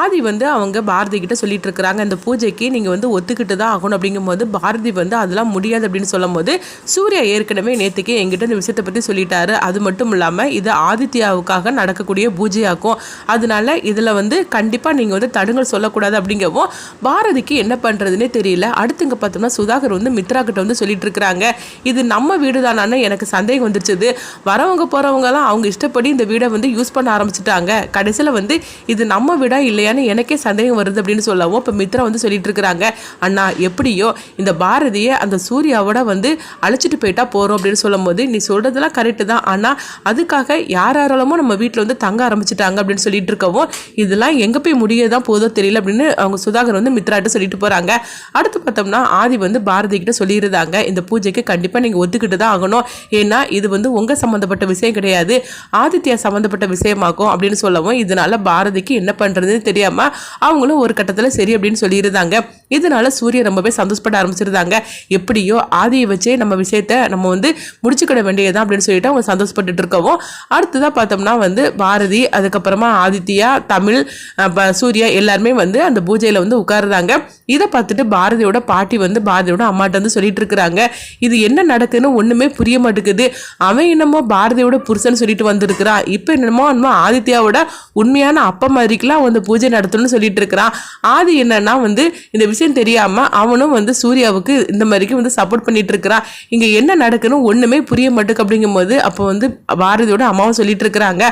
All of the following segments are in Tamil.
ஆதி வந்து அவங்க பாரதி கிட்ட சொல்லிட்டு இருக்கிறாங்க இந்த பூஜைக்கு நீங்கள் வந்து ஒத்துக்கிட்டு தான் ஆகணும் அப்படிங்கும்போது பாரதி வந்து அதெல்லாம் முடியாது அப்படின்னு சொல்லும்போது சூர்யா ஏற்கனவே நேற்றுக்கு எங்கிட்ட இந்த விஷயத்தை பற்றி சொல்லிட்டாரு. அது மட்டும் இல்லாமல் இது ஆதித்யாவுக்காக நடக்கக்கூடிய பூஜையாக்கும். அதனால இதில் வந்து கண்டிப்பாக நீங்கள் வந்து தடுங்கள் சொல்லக்கூடாது அப்படிங்கவும் பாரதிக்கு என்ன பண்ணுறதுனே தெரியல. அடுத்து இங்கே பார்த்தோம்னா சுதாகர் வந்து மித்ரா கிட்ட வந்து சொல்லிட்டு இருக்கிறாங்க. இது நம்ம வீடு தானான்னு எனக்கு சந்தேகம் வந்துருச்சுது. வரவங்க போகிறவங்கலாம் அவங்க இஷ்டப்படி இந்த வீடை வந்து யூஸ் பண்ண ஆரம்பிச்சிட்டாங்க. கடைசியில் வந்து இது நம்ம வீடா இல்லையான்னு எனக்கே சந்தேகம் வருது அப்படின்னு சொல்லவும் இப்போ மித்ரா வந்து சொல்லிட்டு இருக்கிறாங்க. அண்ணா எப்படியோ இந்த பாரதியை அந்த சூர்யாவோட வந்து அழைச்சிட்டு போயிட்டா போகிறோம் அப்படின்னு சொல்லும்போது நீ சொல்கிறதுலாம் கரெக்டு தான். ஆனால் அதுக்காக யார் யாராலமோ நம்ம வீட்டில் வந்து தங்க ஆரம்பிச்சிட்டாங்க அப்படின்னு சொல்லிட்டு இருக்கவும் இதெல்லாம் எங்கே போய் முடியதான் போதோ தெரியல அப்படின்னு அவங்க சுதாகர் வந்து மித்ராட்ட சொல்லிட்டு போகிறாங்க அடுத்து பார்த்தோம்னா ஆதி வந்து பாரதி கிட்ட சொல்லியிருந்தாங்க இந்த பூஜைக்கு கண்டிப்பாக நீங்கள் ஒத்துக்கிட்டு தான் ஆகணும். ஏன்னா இது வந்து உங்கள் சம்மந்தப்பட்ட விஷயம் கிடையாது. ஆதித்யா சம்மந்தப்பட்ட விஷயமாக்கும் அப்படின்னு சொல்லவும் இதனால பாரதிக்கு என்ன பண்ணுறதுன்னு தெரியாமல் அவங்களும் ஒரு கட்டத்தில் சரி அப்படின்னு சொல்லியிருந்தாங்க. இதனால சூரியன் ரொம்பவே சந்தோஷப்பட ஆரம்பிச்சிருந்தாங்க. எப்படியோ ஆதியை வச்சே நம்ம விஷயத்த நம்ம வந்து முடிச்சுக்கிட வேண்டியதான் அப்படின்னு சொல்லிட்டு அவங்க சந்தோஷப்பட்டுட்டு இருக்கவும் அடுத்ததாக பார்த்தோம்னா வந்து பாரதி அதுக்கப்புறமா ஆதித்யா தமிழ் சூர்யா எல்லாருமே வந்து அந்த பூஜையில் வந்து உட்காருறாங்க இதை பார்த்துட்டு பாரதியோட பாட்டி வந்து பாரதியோட அம்மாட்ட வந்து சொல்லிட்டு இருக்கிறாங்க. இது என்ன நடக்குதுன்னு ஒன்றுமே புரிய மாட்டேங்குது. அவன் என்னமோ பாரதியோட புருஷன் சொல்லிட்டு வந்திருக்கிறான். இப்போ என்னமோ என்னமோ ஆதித்யாவோட உண்மையான அப்பா மாதிரிக்கெல்லாம் வந்து பூஜை நடத்தணும்னு சொல்லிட்டு இருக்கிறான். ஆதி என்னன்னா வந்து இந்த விஷயம் தெரியாம அவனும் வந்து சூர்யாவுக்கு இந்த மாதிரிக்கு வந்து சப்போர்ட் பண்ணிட்டு இருக்கிறான் இங்க என்ன நடக்குன்னு ஒண்ணுமே புரிய மாட்டேக்கு அப்படிங்கும்போது அப்போ வந்து பாரதியோட அம்மாவும் சொல்லிட்டு இருக்கிறாங்க.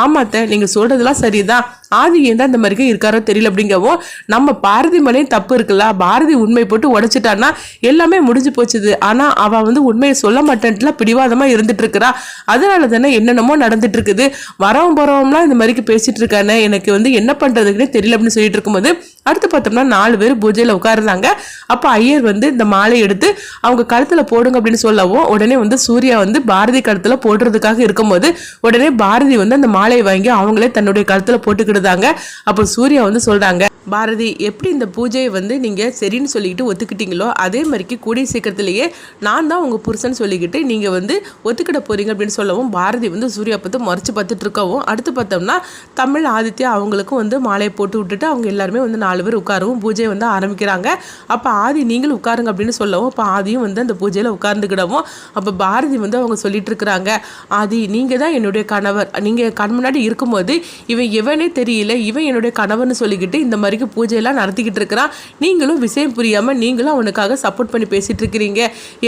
ஆமாத்த நீங்க சொல்றதெல்லாம் சரிதான். ஆதி ஏன் தான் இந்த மாதிரிக்கு இருக்காரோ தெரியல அப்படிங்கவும் நம்ம பாரதி மேலேயும் தப்பு இருக்குல்ல? பாரதி உண்மை போட்டு உடைச்சிட்டான்னா எல்லாமே முடிஞ்சு போச்சுது. ஆனால் அவள் வந்து உண்மையை சொல்ல மாட்டேன்ட்டுலாம் பிடிவாதமாக இருந்துட்டு இருக்கிறா. அதனால தானே என்னென்னமோ நடந்துட்டு இருக்குது. வரவும் போறவங்களாம் இந்த மாதிரிக்கு பேசிட்டு இருக்கானே எனக்கு வந்து என்ன பண்ணுறதுக்குன்னே தெரியல அப்படின்னு சொல்லிட்டு இருக்கும்போது அடுத்து பார்த்தோம்னா நாலு பேர் பூஜையில் உட்காருந்தாங்க. அப்போ ஐயர் வந்து இந்த மாலை எடுத்து அவங்க கழுத்தில் போடுங்க அப்படின்னு சொல்லவும் உடனே வந்து சூர்யா வந்து பாரதி கழுத்தில் போடுறதுக்காக இருக்கும்போது உடனே பாரதி வந்து அந்த மாலையை வாங்கி அவங்களே தன்னுடைய கழுத்தில் தாங்க அப்போ சூர்யா வந்து சொல்றாங்க பாரதி எப்படி இந்த பூஜையை வந்து நீங்கள் சரின்னு சொல்லிக்கிட்டு ஒத்துக்கிட்டீங்களோ அதே மாதிரிக்கு கூடிய சீக்கிரத்திலேயே நான் தான் உங்கள் புருஷன் சொல்லிக்கிட்டு நீங்கள் வந்து ஒத்துக்கிட போகிறீங்க அப்படின்னு சொல்லவும் பாரதி வந்து சூர்யா பார்த்து மறைச்சு பார்த்துட்டு இருக்கவும் அடுத்து பார்த்தோம்னா தமிழ் ஆதித்யா அவங்களுக்கும் வந்து மாலையை போட்டு விட்டுட்டு அவங்க எல்லாருமே வந்து நாலு பேர் உட்காரவும் பூஜையை வந்து ஆரம்பிக்கிறாங்க. அப்போ ஆதி நீங்களும் உட்காருங்க அப்படின்னு சொல்லவும் அப்போ ஆதியும் வந்து அந்த பூஜையில் உட்கார்ந்துக்கிடவும் அப்போ பாரதி வந்து அவங்க சொல்லிட்டு இருக்கிறாங்க. ஆதி நீங்கள் தான் என்னுடைய கணவர். நீங்கள் கண் முன்னாடி இருக்கும்போது இவன் எவனே தெரியல இவன் என்னுடைய கணவர்னு சொல்லிக்கிட்டு இந்த மாதிரி மாதிரிக்கு பூஜையெல்லாம் நடத்திக்கிட்டு இருக்கிறான் நீங்களும் விஷயம் புரியாமல் நீங்களும் அவனுக்காக சப்போர்ட் பண்ணி பேசிகிட்டு இருக்கிறீங்க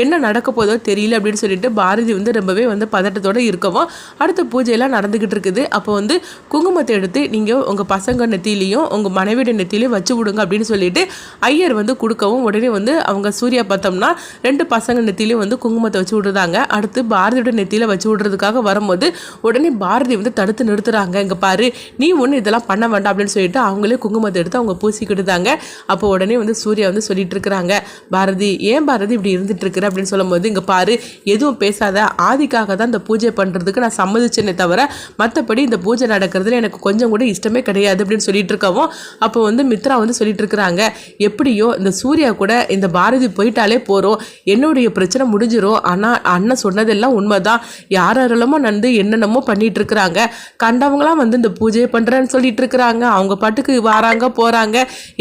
என்ன நடக்க போதோ தெரியல அப்படின்னு சொல்லிட்டு பாரதி வந்து ரொம்பவே வந்து பதட்டத்தோட இருக்கவும் அடுத்த பூஜையெல்லாம் நடந்துக்கிட்டு இருக்குது அப்போ வந்து குங்குமத்தை எடுத்து நீங்கள் உங்கள் பசங்க நெத்திலையும் உங்கள் மனைவியோட நெத்திலையும் வச்சு விடுங்க அப்படின்னு சொல்லிட்டு ஐயர் வந்து கொடுக்கவும் உடனே வந்து அவங்க சூர்யா பார்த்தோம்னா ரெண்டு பசங்க நெத்திலையும் வந்து குங்குமத்தை வச்சு விடுறாங்க. அடுத்து பாரதியோட நெத்தியில் வச்சு விடுறதுக்காக வரும்போது உடனே பாரதி வந்து தடுத்து நிறுத்துறாங்க. இங்கே பாரு நீ ஒன்று இதெல்லாம் பண்ண வேண்டாம் அப்படின்னு சொல்லிட்டு அவங்களே குங்குமத்தை எடுத்து அவங்க பூசிக்கிட்டுதாங்க. அப்போ உடனே வந்து சூர்யா வந்து சொல்லிட்டு இருக்கிறாங்க பாரதி ஏன் பாரதி இப்படி இருந்துட்டு இருக்கிற அப்படின்னு சொல்லும்போது இங்க பாரு எதுவும் பேசாத. ஆதிக்காக தான் இந்த பூஜை பண்றதுக்கு நான் சம்மதிச்சேனே தவிர மற்றபடி இந்த பூஜை நடக்கிறதுல எனக்கு கொஞ்சம் கூட இஷ்டமே கிடையாது அப்படின்னு சொல்லிட்டு இருக்கவும் அப்போ வந்து மித்ரா வந்து சொல்லிட்டு இருக்கிறாங்க எப்படியோ இந்த சூர்யா கூட இந்த பாரதி போயிட்டாலே போகிறோம் என்னுடைய பிரச்சனை முடிஞ்சிடும் ஆனால் அண்ணன் சொன்னதெல்லாம் உண்மைதான். யார் யாரெல்லாமோ நடந்து என்னென்னமோ பண்ணிட்டு இருக்கிறாங்க கண்டவங்களாம் வந்து இந்த பூஜையை பண்ணுறேன்னு சொல்லிட்டு இருக்கிறாங்க அவங்க பாட்டுக்கு வராங்க போகிறாங்க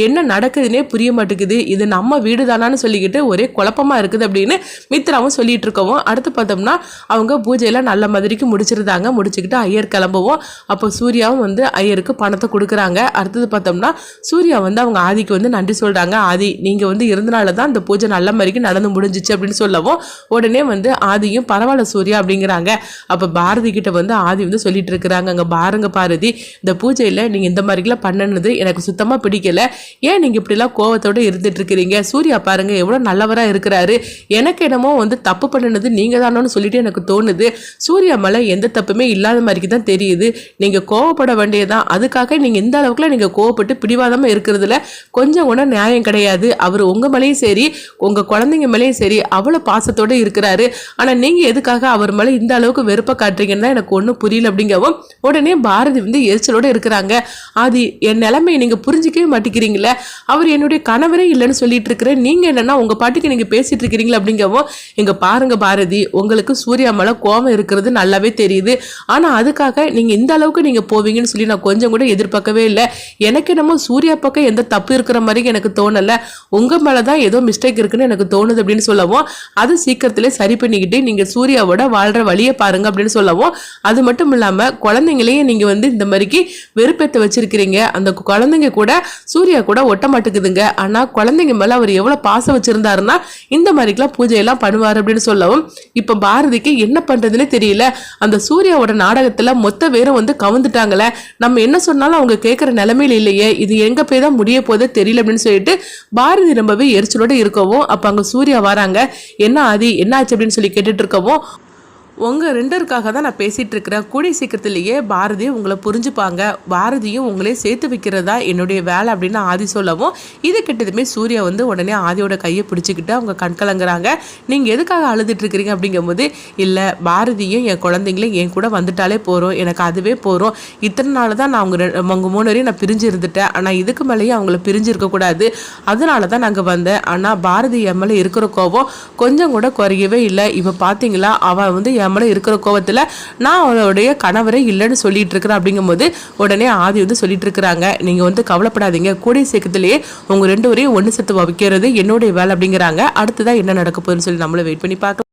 என்ன நடக்குதுன்னே புரிய மாட்டேங்குது. இது நம்ம வீடு தானான்னு சொல்லிக்கிட்டு ஒரே குழப்பமா இருக்குது அப்படின்னு மித்ராவும் சொல்லிட்டு இருக்கவும் அடுத்து பார்த்தோம்னா அவங்க பூஜையெல்லாம் நல்ல மாதிரிக்கு முடிச்சிருந்தாங்க. முடிச்சுக்கிட்டு ஐயர் கிளம்பவும். அப்போ சூர்யாவும் வந்து ஐயருக்கு பணத்தை கொடுக்குறாங்க. அடுத்தது பார்த்தோம்னா சூர்யா வந்து அவங்க ஆதிக்கு வந்து நன்றி சொல்கிறாங்க ஆதி நீங்கள் வந்து இருந்தனால தான் இந்த பூஜை நல்ல மாதிரிக்கு நடந்து முடிஞ்சிச்சு அப்படின்னு சொல்லவும் உடனே வந்து ஆதியும் பரவாயில்ல சூர்யா அப்படிங்கிறாங்க. அப்போ பாரதி கிட்ட வந்து ஆதி வந்து சொல்லிட்டு இருக்கிறாங்க. அங்கே பாருங்க பாரதி இந்த பூஜையில் நீங்கள் இந்த மாதிரிலாம் பண்ணனது எனக்கு சுத்தமாக சுத்தமா பிடிக்கல. ஏன் நீங்க இப்படிலாம் கோவத்தோட இருந்துட்டு இருக்கிறீங்க சூர்யா பாருங்க எவ்வளோ நல்லவரா இருக்கிறாரு. எனக்கு என்னமோ வந்து தப்பு பண்ணினது நீங்க தானோன்னு சொல்லிட்டு எனக்கு தோணுது. சூர்யா மேலே எந்த தப்புமே இல்லாத மாதிரிக்கு தான் தெரியுது. நீங்க கோவப்பட வேண்டியதான் அதுக்காக நீங்க இந்த அளவுக்குலாம் நீங்க கோவப்பட்டு பிடிவாதமா இருக்கிறதுல கொஞ்சம் கூட நியாயம் கிடையாது. அவர் உங்க மேலேயும் சரி உங்க குழந்தைங்க மேலேயும் சரி அவ்வளோ பாசத்தோட இருக்கிறாரு. ஆனா நீங்க எதுக்காக அவர் மேலே இந்த அளவுக்கு வெறுப்பை காட்டுறீங்கன்னா எனக்கு ஒன்றும் புரியல அப்படிங்கவும் உடனே பாரதி வந்து எரிச்சலோட இருக்கிறாங்க. அது என் நிலைமையை நீங்க புரிஞ்சிக்கவே மாட்டேங்கிறீங்களே? அவர் என்னுடைய கணவரே இல்லைன்னு சொல்லிட்டு இருக்கிறேன். நீங்க என்னன்னா உங்க பாட்டுக்கு நீங்க பேசிட்டு இருக்கிறீங்களா அப்படிங்கவும் இங்க பாருங்க பாரதி உங்களுக்கு சூர்யா மேல கோபம் இருக்கிறது நல்லாவே தெரியுது. ஆனா அதுக்காக நீங்க இந்த அளவுக்கு நீங்க போவீங்கன்னு சொல்லி நான் கொஞ்சம் கூட எதிர்பார்க்கவே இல்லை. எனக்கு என்னமோ சூர்யா பக்கம் எந்த தப்பு இருக்கிற மாதிரி எனக்கு தோணல. உங்க மேலதான் ஏதோ மிஸ்டேக் இருக்குன்னு எனக்கு தோணுது அப்படின்னு சொல்லவும் அது சீக்கிரத்திலே சரி பண்ணிக்கிட்டு நீங்க சூர்யாவோட வாழ்ற வழியை பாருங்க அப்படின்னு சொல்லவும் அது மட்டும் இல்லாம குழந்தைங்களையும் நீங்க வந்து இந்த மாதிரிக்கு வெறுப்பேத்த வச்சிருக்கிறீங்க. அந்த குழந்தைங்க கூட சூர்யா கூட ஒட்ட மாட்டேங்குதுங்க. ஆனால் குழந்தைங்க மேலே அவர் எவ்வளோ பாசம் வச்சுருந்தாருன்னா இந்த மாதிரிக்கெல்லாம் பூஜையெல்லாம் பண்ணுவார் அப்படின்னு சொல்லவும் இப்போ பாரதிக்கு என்ன பண்ணுறதுனே தெரியல. அந்த சூர்யாவோட நாடகத்தில் மொத்த பேரும் வந்து கவுந்துட்டாங்களே. நம்ம என்ன சொன்னாலும் அவங்க கேட்குற நிலமையில இல்லையே. இது எங்கே போய் தான் முடிய போதோ தெரியல அப்படின்னு சொல்லிட்டு பாரதி ரொம்பவே எரிச்சலோடு இருக்கவும் அப்போ அங்கே சூர்யா வராங்க. என்ன ஆதி? என்ன ஆச்சு அப்படின்னு சொல்லி கேட்டுட்டு இருக்கவும் உங்கள் ரெண்டருக்காக தான் நான் பேசிகிட்டு இருக்கிறேன். கூடிய சீக்கிரத்திலேயே பாரதி உங்களை புரிஞ்சுப்பாங்க. பாரதியும் உங்களே சேர்த்து வைக்கிறதா என்னுடைய வேலை அப்படின்னு ஆதி சொல்லவும் இது கிட்டதுமே சூர்யா வந்து உடனே ஆதியோட கையை பிடிச்சிக்கிட்டு அவங்க கண் கலங்குறாங்க. நீங்கள் எதுக்காக அழுதுட்டுருக்கிறீங்க அப்படிங்கும்போது இல்லை பாரதியும் என் குழந்தைங்களும் என் கூட வந்துட்டாலே போகிறோம் எனக்கு அதுவே போகிறோம் இத்தனை நாள் தான் நான் அவங்க உங்கள் அவங்க மூணு வரையும் நான் பிரிஞ்சு இருந்துட்டேன். ஆனால் இதுக்கு மேலேயும் அவங்கள பிரிஞ்சிருக்கக்கூடாது அதனால தான் நாங்கள் வந்தேன். ஆனால் பாரதி எம்எல்ஏ இருக்கிற கோபம் கொஞ்சம் கூட குறையவே இல்லை. இப்போ பார்த்தீங்களா அவள் வந்து என் மேலே இருக்கிற கோவத்தில் நான் அவளுடைய கணவரை இல்லைன்னு சொல்லிட்டு இருக்கிறேன் அப்படிங்கும்போது உடனே ஆதி வந்து சொல்லிட்டு இருக்கிறாங்க நீங்கள் வந்து கவலைப்படாதீங்க. கூடிய சீக்கிரத்திலேயே உங்கள் ரெண்டு வரையும் ஒன்று சேர்த்து வைக்கிறது என்னுடைய வேலை அப்படிங்கிறாங்க. அடுத்ததான் என்ன நடக்க போகுதுன்னு சொல்லி நம்மளை வெயிட் பண்ணி பார்க்கலாம்.